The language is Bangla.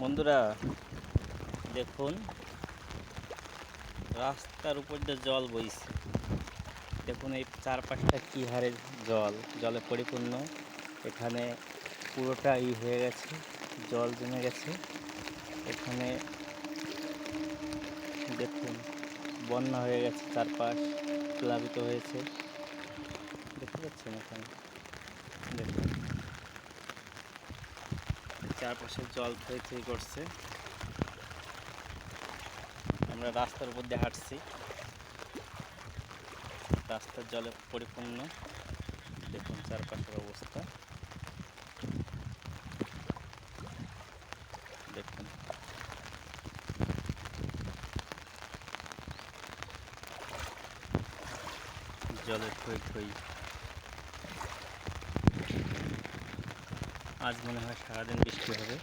বন্ধুরা, দেখুন, রাস্তার উপর দিয়ে জল বইছে। দেখুন এই চারপাশটা কী হারে জল, জলে পরিপূর্ণ। এখানে পুরোটা ই হয়ে গেছে, জল জমে গেছে। এখানে দেখুন, বন্যা হয়ে গেছে চারপাশ, প্লাবিত হয়েছে। দেখতে পাচ্ছেন এখানে? দেখুন। চারপাশে জল থই থই করছে। আমরা রাস্তার উপর দিয়ে হাঁটছি। রাস্তার জলে পরিপূর্ণ। দেখুন চারপাশের অবস্থা। দেখুন। জলের থই থই আজ মনে হয় সারাদিন বৃষ্টি হবে।